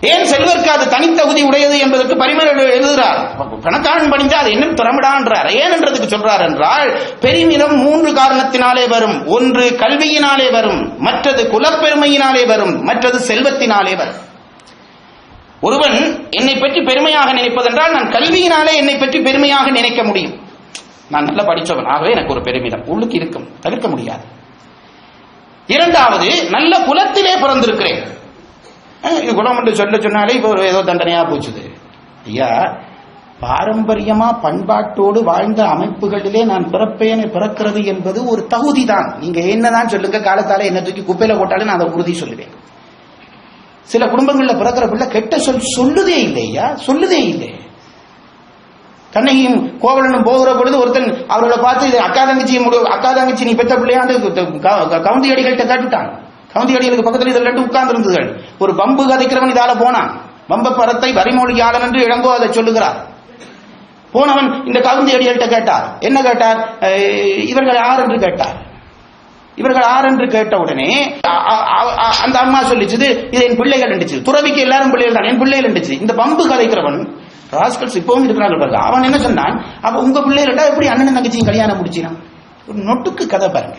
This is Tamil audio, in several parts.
ஏன் செல்வருக்கு அது தனித்தகுதி உடையது என்பதற்கு பரிமேல் எழுதுகிறார்? பணக்காரன் பணிஞ்சா அது என்ன திறமிடான்றார் ஏன் என்றதுக்கு சொல்றார் என்றால் பெருமிதம் மூன்று காரணத்தினாலே வரும். ஒன்று கல்வியினாலே வரும். மற்றது குலப்பெருமையினாலே வரும். மற்றது செல்வத்தினாலே வரும். ஒருவன் என்னை பற்றி பெருமையாக நினைப்பதென்றால் நான் கல்வியினாலே என்னை பற்றி பெருமையாக நினைக்க முடியும். நான் நல்லா படித்தவன். ஆகவே எனக்கு ஒரு பெருமிதம். உள்ளுக்கு இருக்கும். தவிர்க்க முடியாது. இரண்டாவது நல்ல குலத்திலே பிறந்திருக்கிறேன். இது குலம் என்று சொல்ல சொன்னாலே இப்போ ஒரு ஏதோ தண்டனையா போச்சுது. ஐயா பாரம்பரியமா பண்பாட்டோடு வாழ்ந்த அமைப்புகளிலே நான் பிறப்பேன் பிறக்கிறது என்பது ஒரு தகுதி தான் நீங்க என்னதான் சொல்லுங்க காலத்தால என்ன தூக்கி குப்பையில போட்டாலும் நான் அதை உறுதி சொல்லுவேன். சில குடும்பங்களில் பிறக்கிற பிள்ளை கெட்ட சொல் சொல்லுதே இல்லையா சொல்லுதே இல்லை. கண்ணகியும் கோவலனும் போகிற பொழுது ஒருத்தன் அவர்களை பார்த்து அக்கா தங்கச்சி அக்கா தங்கச்சி நீ பெற்ற பிள்ளையாண்டு கவுந்தி அடிகள்கிட்ட காட்டுட்டான். கவுந்தி அடிகளுக்கு பக்கத்தில் இதில் ரெண்டு உட்கார்ந்து இருந்ததுகள் ஒரு பம்பு கதைக்கிறவன் இதால போனான். பம்ப பரத்தை வரிமொழியாளன் என்று இளங்கோ அதை சொல்லுகிறார். போனவன் இந்த கவுந்தி அடிகள்கிட்ட கேட்டார். என்ன கேட்டார்? இவர்கள் யார் என்று கேட்டார். இவர்கள் ஆறு என்று கேட்ட உடனே அந்த அம்மா சொல்லிச்சது இது என் பிள்ளைகள் இருந்துச்சு துறவிக்கு எல்லாரும் பிள்ளைகள் தான் என் பிள்ளைகள் இருந்துச்சு இந்த பம்பு கதைக்கிறவன் ராஸ்கல்ஸ் இப்பவும் இருக்கிறார்கள் பாருங்க. அவன் என்ன சொன்னான்? அப்ப உங்க பிள்ளைகள்டா எப்படி அண்ணன் தங்கச்சியும் கல்யாணம் முடிச்சினான் ஒரு நொட்டுக்கு கதை பாருங்க.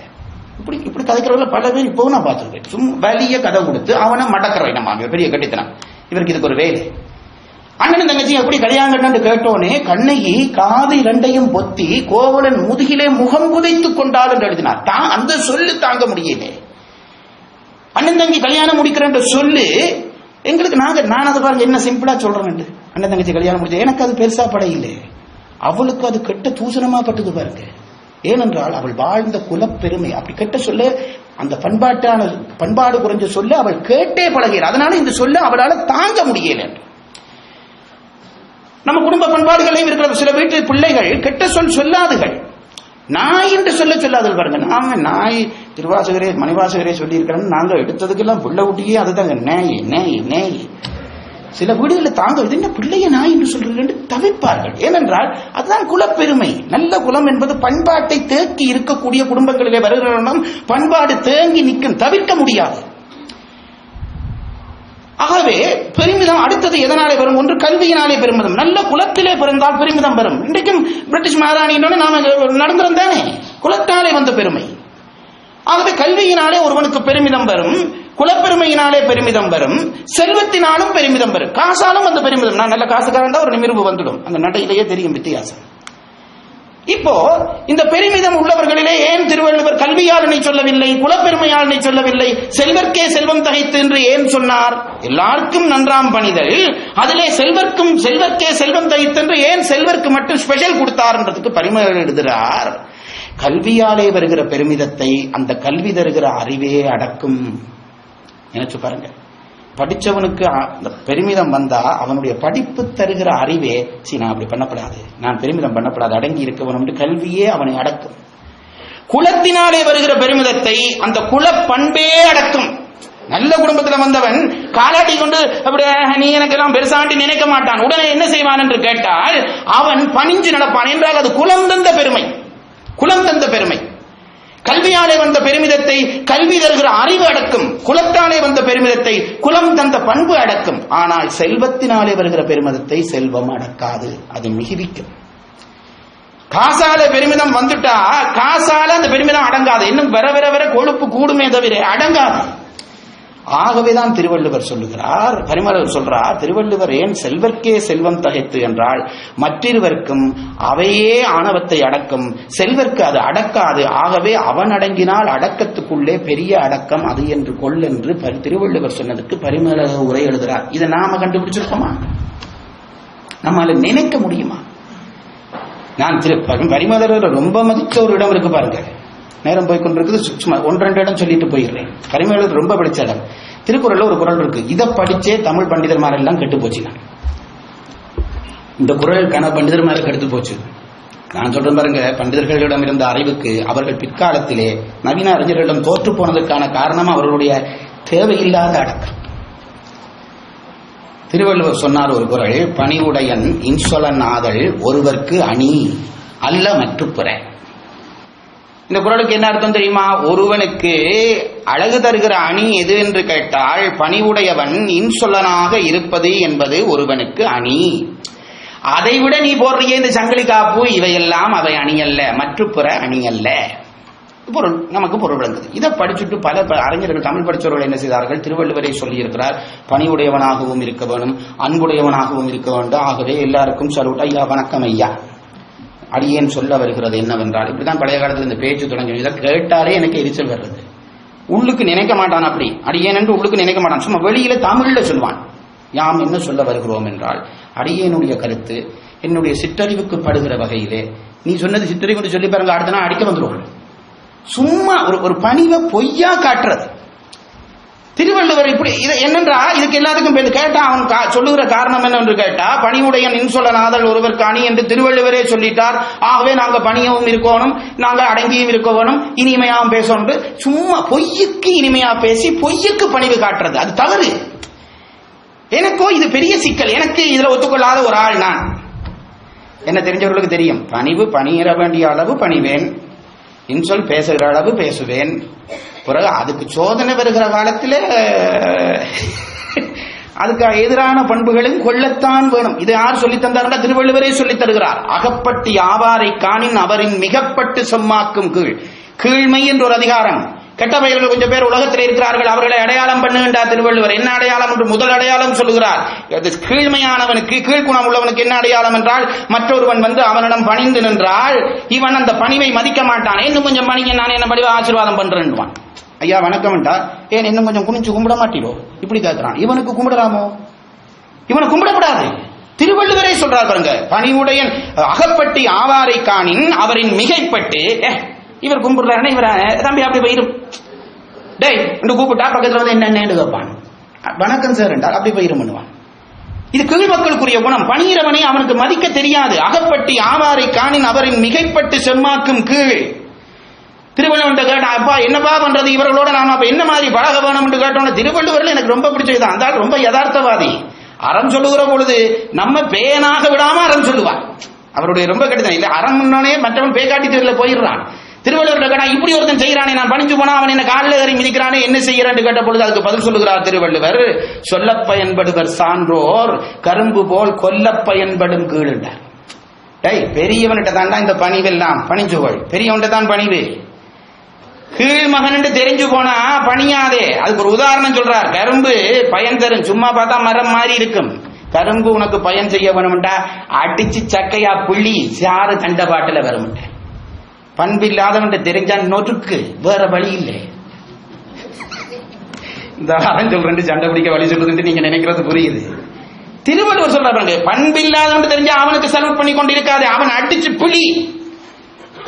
இப்படி இப்படி கதைக்கிறவங்கள பல பேர் இப்பவும் நான் பார்த்துருக்கேன். சும்மா வலிய கதை கொடுத்து அவனை மடக்கிறவன் நம்ம பெரிய கட்டித்தனம். இவருக்கு இதுக்கு ஒரு வேலை. அண்ணன் தங்கச்சி எப்படி கல்யாணம் கட்டணும் கேட்டோனே கண்ணகி காது இரண்டையும் பொத்தி கோவலன் முதுகிலே முகம் புதைத்துக் கொண்டாள் என்று எழுதினார். தான் அந்த சொல்லு தாங்க முடியல. அண்ணன் தங்கி கல்யாணம் முடிக்கிறேன் சொல்லு எங்களுக்கு நாங்க நான் அதை பாருங்க என்ன சிம்பிளா சொல்றேன் அண்ணன் தங்கச்சி கல்யாணம் முடிச்சது எனக்கு அது பெருசா பட அவளுக்கு அது கெட்ட தூசணமா பட்டது பாருங்க. ஏனென்றால் அவள் வாழ்ந்த குலப்பெருமை அப்படி கெட்ட சொல்ல அந்த பண்பாட்டான பண்பாடு குறைஞ்ச சொல்ல அவள் கேட்டே பழகிறார் அதனால இந்த சொல்ல அவளால தாங்க முடியல. நம்ம குடும்ப பண்பாடுகளையும் இருக்கிற சில வீட்டு பிள்ளைகள் கெட்ட சொல் சொல்லாதுகள். நாய் என்று சொல்ல சொல்லாதல் பாருங்க. நாம நாய் திருவாசகரே மணிவாசகரே சொல்லியிருக்கிறோம் நாங்க எடுத்ததுக்கெல்லாம் பிள்ளை ஊட்டியே அதுதாங்க. நேய் நேய் நேய். சில வீடுகளில் தாங்க இது என்ன பிள்ளைய நாய் என்று சொல்றீர்கள் என்று தவிப்பார்கள். ஏனென்றால் அதுதான் குலப்பெருமை. நல்ல குலம் என்பது பண்பாட்டை தேக்கி இருக்கக்கூடிய குடும்பங்களிலே வருகிறவனும் பண்பாடு தேங்கி நிற்கும் தவிர்க்க முடியாது. ஆகவே பெருமிதம் அடுத்தது எதனாலே வரும்? ஒன்று கல்வியினாலே பெருமிதம். நல்ல குலத்திலே பிறந்தால் பெருமிதம் வரும். இன்றைக்கும் பிரிட்டிஷ் மகாராணி நாம நடந்திருந்தானே குலத்தாலே வந்த பெருமை. ஆகவே கல்வியினாலே ஒருவனுக்கு பெருமிதம் வரும். குலப்பெருமையினாலே பெருமிதம் வரும் செல்வத்தினாலும் பெருமிதம் வரும். காசாலும் அந்த பெருமிதம். நான் நல்ல காசுக்காரன் தான் ஒரு நிமிர்வு வந்துடும். அந்த நடையிலேயே தெரியும் வித்தியாசம். இப்போ இந்த பெருமிதம் உள்ளவர்களிலே ஏன் திருவள்ளுவர் கல்வியாளனை சொல்லவில்லை குலப்பெருமையாளனை சொல்லவில்லை செல்வர்க்கே செல்வம் தகைத்து என்று ஏன் சொன்னார்? எல்லாருக்கும் நன்றாம் பணிதல். அதிலே செல்வர்க்கும் செல்வர்க்கே செல்வம் தகைத்து என்று ஏன் செல்வர்க்கு மட்டும் ஸ்பெஷல் கொடுத்தார்ன்றதுக்கு பரிமளர் எழுதுகிறார். கல்வியாலே வருகிற பெருமிதத்தை அந்த கல்வி தருகிற அறிவே அடக்கும். நினைச்சு பாருங்க. படிச்சவனுக்கு அந்த பெருமிதம் வந்தா அவனுடைய படிப்பு தருகிற அறிவே சி நான் அப்படி பண்ணப்படாது. நான் பெருமிதம் பண்ணப்படாது. அடங்கி இருக்கவன் கல்வியே அவனை அடக்கும். குலத்தினாலே வருகிற பெருமிதத்தை அந்த குல பண்பே அடக்கும். நல்ல குடும்பத்துல வந்தவன் காலாட்டி கொண்டு அப்படி நீ எனக்கு எல்லாம் பெருசாண்டி நினைக்க மாட்டான். உடனே என்ன செய்வான்? என்று கேட்டால் அவன் பணிஞ்சு நடப்பான். என்றால் அது குலம் தந்த பெருமை. குலம் தந்த பெருமை. கல்வியாலே வந்த பெருமிதத்தை கல்வி தருகிற அறிவு அடக்கும். குலத்தாலே வந்த பெருமிதத்தை குலம் தந்த பண்பு அடக்கும். ஆனால் செல்வத்தினாலே வருகிற பெருமிதத்தை செல்வம் அடக்காது. அது மிகுவிக்கும் காசால பெருமிதம் வந்துட்டா காசால அந்த பெருமிதம் அடங்காது. இன்னும் வர வர வர கொழுப்பு கூடுமே தவிர அடங்காது. ஆகவேதான் திருவள்ளுவர் சொல்லுகிறார் பரிமலர் சொல்றார் திருவள்ளுவர் ஏன் செல்வர்க்கே செல்வம் தகைத்து என்றால் மற்றிருவர்க்கும் அவையே ஆணவத்தை அடக்கும் செல்வர்க்கு அது அடக்காது ஆகவே அவன் அடங்கினால் அடக்கத்துக்குள்ளே பெரிய அடக்கம் அது என்று கொள் என்று பரி- திருவள்ளுவர் சொன்னதுக்கு பரிமலர் உரை எழுதுகிறார் இதை நாம கண்டுபிடிச்சிருக்கோமா? நம்மால நினைக்க முடியுமா? நான் திரு பரிமலர் ரொம்ப மதித்த ஒரு இடம் இருக்கு பாருங்க. நேரம் போய் கொண்டிருக்குது சும்மா ஒன்று ரெண்டு இடம் சொல்லிட்டு போயிடுறேன். பரிமளர் ரொம்ப படிச்ச இடம் திருக்குறள்ல ஒரு குறள் இருக்கு. இதை படிச்சே தமிழ் பண்டிதர்மார் எல்லாம் கெட்டு போச்சுங்க இந்த குரல் கன பண்டிதர்மாருக்கு கெடுத்து போச்சு. நான் சொல்றேன் பாருங்க பண்டிதர்களிடம் இருந்த அறிவுக்கு அவர்கள் பிற்காலத்திலே நவீன அறிஞர்களிடம் தோற்று போனதற்கான காரணம் அவர்களுடைய தேவையில்லாத அடக்கம். திருவள்ளுவர் சொன்னார் ஒரு குறள் பணிவுடையன் இன்சொலன் ஆதல் ஒருவர்க்கு அணி அல்ல மற்ற இந்த குரலுக்கு என்ன அர்த்தம் தெரியுமா? ஒருவனுக்கு அழகு தருகிற அணி எது என்று கேட்டால் பணிவுடையவன் இன்சொல்லனாக இருப்பது என்பது ஒருவனுக்கு அணி. அதைவிட நீ போடுறிய இந்த சங்கிலி காப்பு இவையெல்லாம் அவை அணி அல்ல மற்றுப்புற அணி அல்ல. பொருள் நமக்கு பொருள் விளங்குது. இதை படிச்சுட்டு பல அறிஞர்கள் தமிழ் படித்தவர்கள் என்ன செய்தார்கள்? திருவள்ளுவரை சொல்லியிருக்கிறார் பணிவுடையவனாகவும் இருக்க வேணும் அன்புடையவனாகவும் இருக்க வேண்டும். ஆகவே எல்லாருக்கும் சல்யூட் ஐயா வணக்கம் ஐயா. அடியேன் சொல்ல வருகிறது என்னவென்றால் இப்படிதான் பழைய காலத்தில் இந்த பேச்சு தொடங்கி இதை கேட்டாலே எனக்கு எரிச்சல் வர்றது. உள்ளுக்கு நினைக்க மாட்டான் அப்படி. அடியேன் என்று உள்ளுக்கு நினைக்க மாட்டான். சும்மா வெளியில தமிழ்ல சொல்வான். யாம் என்ன சொல்ல வருகிறோம் என்றால் அடியேனுடைய கருத்து என்னுடைய சிற்றறிவுக்கு படுகிற வகையிலே நீ சொன்னது சிற்றறிவு சொல்லி பாருங்க அடுத்த நாள் அடிக்க வந்துருவாங்க. சும்மா ஒரு ஒரு பணிவை பொய்யா காட்டுறது. திருவள்ளுவர் இப்படி இது என்னன்றா? இதுக்கு எல்லாத்துக்கும் பேர் கேட்டா அவன் கா- சொல்லுகிற காரணம் என்ன என்று கேட்டா பணிவுடையன் இன்சொல்லனாதல் ஒருவர் காணி என்று திருவள்ளுவரே சொல்லிட்டார். ஆகவே நாங்க பணியவும் இருக்கணும் நாங்க அடங்கியும் இருக்க வேணும் இனிமையாவும் பேசணும் சும்மா பொய்யுக்கு இனிமையா பேசி பொய்யுக்கு பணிவு காட்டுறது. அது தவறு. எனக்கோ இது பெரிய சிக்கல். எனக்கு இதுல ஒத்துக்கொள்ளாத ஒரு ஆள் நான். என்ன தெரிஞ்சவர்களுக்கு தெரியும்? பணிவு பணியிட வேண்டிய அளவு பணிவேன். இன்சொல் பேசுகிற அளவு பேசுவேன். பிறகு அதுக்கு சோதனை வருகிற காலத்தில் அதுக்கு எதிரான பண்புகளும் கொள்ளத்தான் வேணும். இது யார் சொல்லித் திருவள்ளுவரே சொல்லித் தருகிறார். அகப்பட்டு யாவாரை காணின் அவரின் மிகப்பட்டு செம்மாக்கும் கீழ். கீழ்மை என்ற ஒரு அதிகாரம். கெட்ட பெயர்கள் கொஞ்சம் பேர் உலகத்தில் இருக்கிறார்கள். அவர்களை அடையாளம் பண்ணுகின்றார் திருவள்ளுவர். என்ன அடையாளம் என்று முதல் அடையாளம் சொல்லுகிறார். கீழ்மையானவனுக்கு கீழ்குணம் உள்ளவனுக்கு என்ன அடையாளம் என்றால் மற்றொருவன் வந்து அவனிடம் பணிந்து நின்றால் இவன் அந்த பணிவை மதிக்க மாட்டான். இன்னும் கொஞ்சம் பணிங்க நான் என்ன படிவ ஆசீர்வாதம் பண்றேன்வான் ஐயா வணக்கம்ட்டா ஏன் இன்னும் கொஞ்சம் குனிஞ்சு கும்பிட மாட்டீரோ? இப்படி கேட்கிறான் இவனுக்கு கும்பிடலாமோ? இவனை கும்பிடக்கூடாது. திருவள்ளுவரே சொல்றார் பாருங்க பணிவுடையன் அகப்பட்டி ஆவாரை காணின் அவரின் மிகைப்பட்டு. "ஏ, இவர் கும்பிடுறாருன்னா இவர்? தம்பி அப்படி போயிடும் டேய் என்று கூப்பிட்டா பக்கத்துல வந்து என்னென்னு கேட்பான் வணக்கம் சார் என்றால் அப்படி போயிரும் பண்ணுவான். இது கீழ் மக்களுக்குரிய குணம். பணியிறவனை அவனுக்கு மதிக்க தெரியாது. அகப்பட்டி ஆவாரை காணின் அவரின் மிகைப்பட்டு செம்மாக்கும் கீழ். திருவள்ளுவன் கேட்டா அப்பா என்னப்பா பண்றது? இவர்களோட நாம அப்ப என்ன மாதிரி பழக வேணும் என்று கேட்டோம்னா திருவள்ளுவரில் எனக்கு ரொம்ப பிடிச்சது அந்த ஆள் ரொம்ப யதார்த்தவாதி. அறம் சொல்லுகிற பொழுது நம்ம பேனாக விடாம அறம் சொல்லுவான் அவருடைய ரொம்ப கடிதம். இல்ல அறம் முன்னோனே மற்றவன் பேக்காட்டி தெருல போயிடுறான். திருவள்ளுவர் கேட்டா இப்படி ஒருத்தன் செய்யறானே நான் பணிஞ்சு போனா அவன் என்ன காலில் ஏறி மிதிக்கிறானே என்ன செய்யறான்னு கேட்ட பொழுது அதுக்கு பதில் சொல்லுகிறார் திருவள்ளுவர். சொல்ல பயன்படுவர் சான்றோர் கரும்பு போல் கொல்லப் பயன்படும் கீழுண்டார். டேய் பெரியவன்கிட்ட தாண்டா இந்த பணிவெல்லாம். பணிஞ்சுகோள் பெரியவன்கிட்ட தான் பணிவு. கீழ் மகன் தெரிஞ்சு போனா பணியாதே. அதுக்கு ஒரு உதாரணம் சொல்றார். கரும்பு பயன் தரும். சும்மா பார்த்தா மரம் மாதிரி இருக்கும். கரும்பு உனக்கு பயன் செய்ய வேணும்டா அடிச்சு சக்கையா புள்ளி சாறு தண்ட பாட்டில வரும்ட்ட. பண்பு இல்லாதவன் தெரிஞ்சா நொறுக்கு. வேற வழி இல்லை. இந்த அறம் சொல்றேன் சண்டை பிடிக்க வழி சொல்றதுன்னு நீங்க நினைக்கிறது புரியுது. திருவள்ளுவர் சொல்றாங்க பண்பில்லாதவன் தெரிஞ்சா அவனுக்கு செலவு பண்ணி கொண்டிருக்காது அவன் அடிச்சு புளி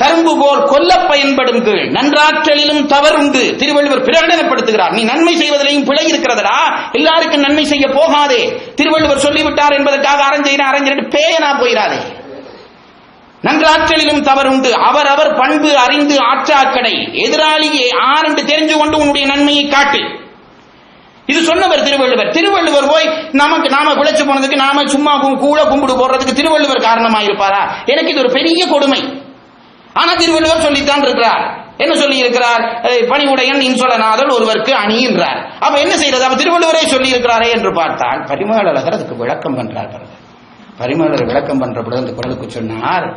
கரும்பு போல் கொல்ல பயன்படுங்கள் நன்றாற்றலிலும் தவறுண்டு திருவள்ளுவர் பிரகடனப்படுத்துகிறார். நீ நன்மை செய்வதிலையும் பிழை இருக்கிறதடா? எல்லாருக்கும் நன்மை செய்ய போகாதே. திருவள்ளுவர் சொல்லிவிட்டார் என்பதற்காக அரஞ்செய்த அரஞ்சு பேயனா போயிடாதே நன்றாற்றலிலும் தவறுண்டு அவர் அவர் பண்பு அறிந்து ஆற்றாக்கடை எதிராளியே ஆரண்டு தெரிஞ்சு கொண்டு உன்னுடைய நன்மையை காட்டு. இது சொன்னவர் திருவள்ளுவர். திருவள்ளுவர் போய் நமக்கு நாம பிழைச்சு போனதுக்கு நாம சும்மா கூட கும்பிடு போடுறதுக்கு திருவள்ளுவர் காரணமா இருப்பாரா எனக்கு இது ஒரு பெரிய கொடுமை. ஆனா திருவள்ளுவர் சொல்லித்தான் இருக்கிறார். என்ன சொல்லி இருக்கிறார் பணிவுடையன் இன்சொலநாதல் ஒருவருக்கு அணியின்றார். அப்ப என்ன செய்யறது அப்ப திருவள்ளுவரே சொல்லி இருக்கிறாரே என்று பார்த்தால் பரிமளகர் அதுக்கு விளக்கம் பண்றார் பாருங்க விளக்கம் பண்ற பொழுது அந்த குரலுக்கு சொன்னார்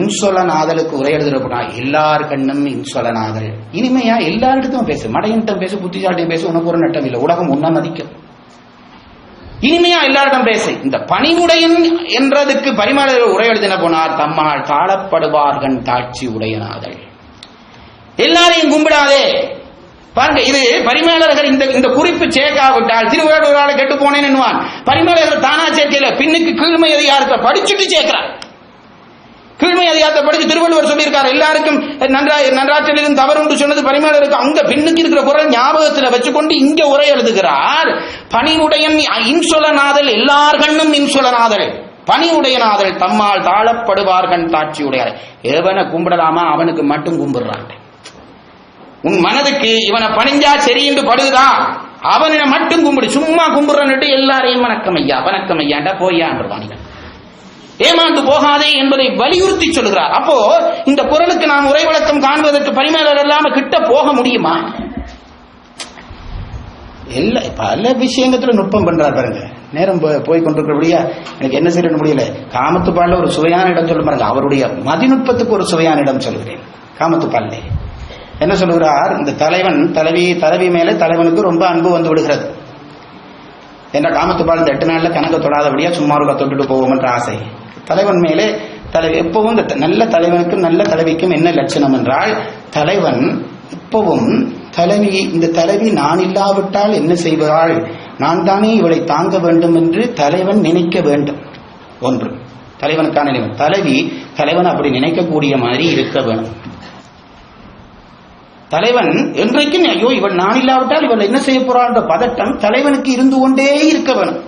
இன்சொலநாதலுக்கு உரை எழுதுறப்படா எல்லார் கண்ணும் இன்சொலநாதல் இனிமையா எல்லாரிடத்தும் பேசு. மடையன்ட்டும் பேசு புத்திசாலிட்டும் பேசு உனக்கு ஒரு நட்டம் இல்லை. உலகம் ஒன்னா மதிக்கும். இனிமையா எல்லாரிடம் பேசு. இந்த பணிவுடையன் என்றதுக்கு பரிமளர் உரை எழுதின போனார் தம்மால் தாழப்படுவார்கள் தாட்சி உடையனாதல். எல்லாரையும் கும்பிடாதே. பாருங்க இது பரிமேலழகர் இந்த இந்த குறிப்பு சேர்க்காவிட்டால் திருவிழா கெட்டு போனேன் என்னுவான் பரிமேலழகர் தானா சேர்க்கல. பின்னுக்கு கீழ்மை அதிகாரத்தை படிச்சுட்டு சேர்க்கிறார். கீழ்மை அதிகாரத்தை படித்து திருவள்ளுவர் சொல்லியிருக்கார். எல்லாருக்கும் நன்றா நன்றாற்றலிலும் தவறு என்று சொன்னது பரிமாளருக்கு அங்க பின்னுக்கு இருக்கிற குரல் ஞாபகத்தில் வச்சுக்கொண்டு இங்க உரை எழுதுகிறார். பணிவுடையன் இன்சொலநாதல் எல்லார் கண்ணும் இன்சொலநாதல் பணிவுடையனாதல் தம்மால் தாழப்படுவார்கள் தாட்சியுடையார். எவனை கும்பிடலாமா? அவனுக்கு மட்டும் கும்பிடுறாங்க. உன் மனதுக்கு இவனை பணிஞ்சா சரி என்று படுதா அவனை மட்டும் கும்பிடு. சும்மா கும்பிடுறன்னுட்டு எல்லாரையும் வணக்கம் ஐயா வணக்கம் ஐயாண்டா போய்யான்றான் ஏமாந்து போகாதே என்பதை வலியுறுத்தி சொல்கிறார். அப்போ இந்த குரலுக்கு நாம் உரை விளக்கம் காண்பதற்கு பரிமேலர் இல்லாம கிட்ட போக முடியுமா? இல்ல பல விஷயங்கத்துல நுட்பம் பண்றார் பாருங்க. நேரம் போய் கொண்டிருக்கிறபடியா எனக்கு என்ன செய்ய முடியல. காமத்துப்பால்ல ஒரு சுவையான இடம் சொல்ல பாருங்க. அவருடைய மதிநுட்பத்துக்கு ஒரு சுவையான இடம் சொல்கிறேன். காமத்துப்பால்ல. என்ன சொல்லுகிறார் இந்த தலைவன் தலைவி தலைவி மேலே தலைவனுக்கு ரொம்ப அன்பு வந்து விடுகிறது. என்ற காமத்துப்பால் இந்த எட்டு நாள்ல கணக்கு தொடாதபடியா சும்மா இருக்கா தொட்டுட்டு போவோம் என்ற ஆசை. தலைவன் மேலே தலைவி எப்பவும் இந்த நல்ல தலைவனுக்கும் நல்ல தலைவிக்கும் என்ன லட்சணம் என்றால் தலைவன் இப்பவும் தலைவி இந்த தலைவி நான் இல்லாவிட்டால் என்ன செய்வாள்? நான் தானே இவளை தாங்க வேண்டும் என்று தலைவன் நினைக்க வேண்டும். ஒன்று. தலைவனுக்கான நினைவு. தலைவி தலைவன் அப்படி நினைக்கக்கூடிய மாதிரி இருக்க வேண்டும். தலைவன் என்றைக்கும் ஐயோ இவள் நான் இல்லாவிட்டால் இவள் என்ன செய்ய போறாள் பதட்டம் தலைவனுக்கு இருந்து கொண்டே இருக்க வேணும்.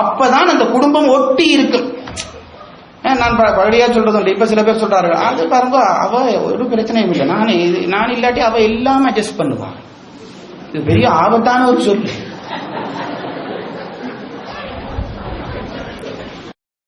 அப்பதான் அந்த குடும்பம் ஒட்டி இருக்கும் நான் பழையா சொல்றது உண்டு இப்ப சில பேர் சொல்றாரு அது பாருங்க அவ ஒரு பிரச்சனையும் இல்லை. நான் இது நான் இல்லாட்டி அவ எல்லாமே அட்ஜஸ்ட் பண்ணுவான் இது பெரிய ஆபத்தான ஒரு சொல்.